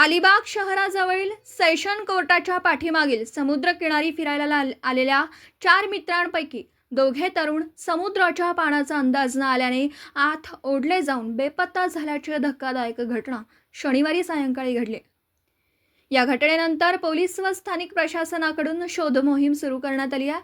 अलिबाग शहराजवळील सैशन कोर्टाच्या पाठीमागील समुद्रकिनारी फिरायला ला- आलेल्या चार मित्रांपैकी दोघे तरुण समुद्राच्या पाण्याचा अंदाज न आल्याने आत ओढले जाऊन बेपत्ता झाल्याची धक्कादायक घटना शनिवारी सायंकाळी घडली. या घटनेनंतर पोलीस व स्थानिक प्रशासनाकडून शोध मोहीम सुरू करण्यात आली आहे.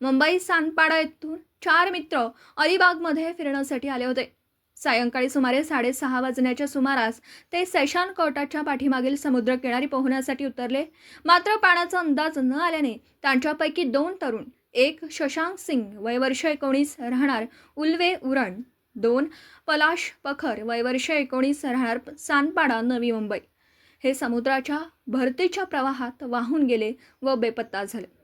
मुंबई सांडपाडा येथून चार मित्र अलिबागमध्ये फिरण्यासाठी आले होते. सायंकाळी सुमारे साडेसहा वाजण्याच्या सुमारास ते सैशान कोर्टाच्या पाठीमागील समुद्रकिनारी पोहण्यासाठी उतरले. मात्र पाण्याचा अंदाज न आल्याने त्यांच्यापैकी दोन तरुण एक शशांक सिंग वय वर्ष एकोणीस राहणार उल्वे उरण दोन पलाश पखर वय वर्ष एकोणीस राहणार सानपाडा नवी मुंबई. हे समुद्राच्या भरतीच्या प्रवाहात वाहून गेले व बेपत्ता झाले.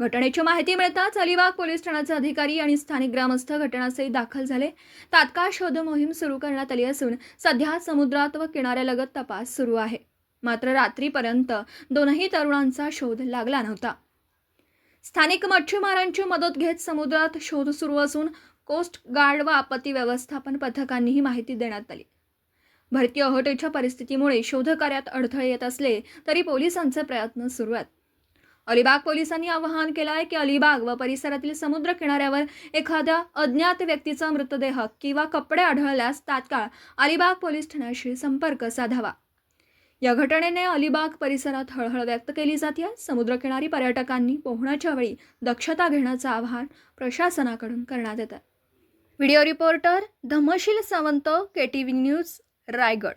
घटनेची माहिती मिळताच अलिबाग पोलीस ठाण्याचे अधिकारी आणि स्थानिक ग्रामस्थ घटनास्थळी दाखल झाले. तात्काळ शोध मोहीम सुरू करण्यात आली असून सध्या समुद्रात व किनाऱ्यालगत तपास सुरू आहे. मात्र रात्रीपर्यंत दोनही तरुणांचा शोध लागला नव्हता. स्थानिक मच्छीमारांची मदत घेत समुद्रात शोध सुरू असून कोस्ट गार्ड व आपत्ती व्यवस्थापन पथकांनीही माहिती देण्यात आली. भरती अहोटेच्या परिस्थितीमुळे शोधकार्यात अडथळे येत असले तरी पोलिसांचे प्रयत्न सुरू आहेत. अलिबाग पोलिसांनी आवाहन केलं आहे की अलिबाग व परिसरातील समुद्र किनाऱ्यावर एखाद्या अज्ञात व्यक्तीचा मृतदेह किंवा कपडे आढळल्यास तात्काळ अलिबाग पोलीस ठाण्याशी संपर्क साधावा. या घटनेने अलिबाग परिसरात हळहळ व्यक्त केली जाते समुद्रकिनारी पर्यटकांनी पोहण्याच्या वेळी दक्षता घेण्याचं आवाहन प्रशासनाकडून करण्यात येतं video reporter Dhamshil Sawant K T V news Raigad.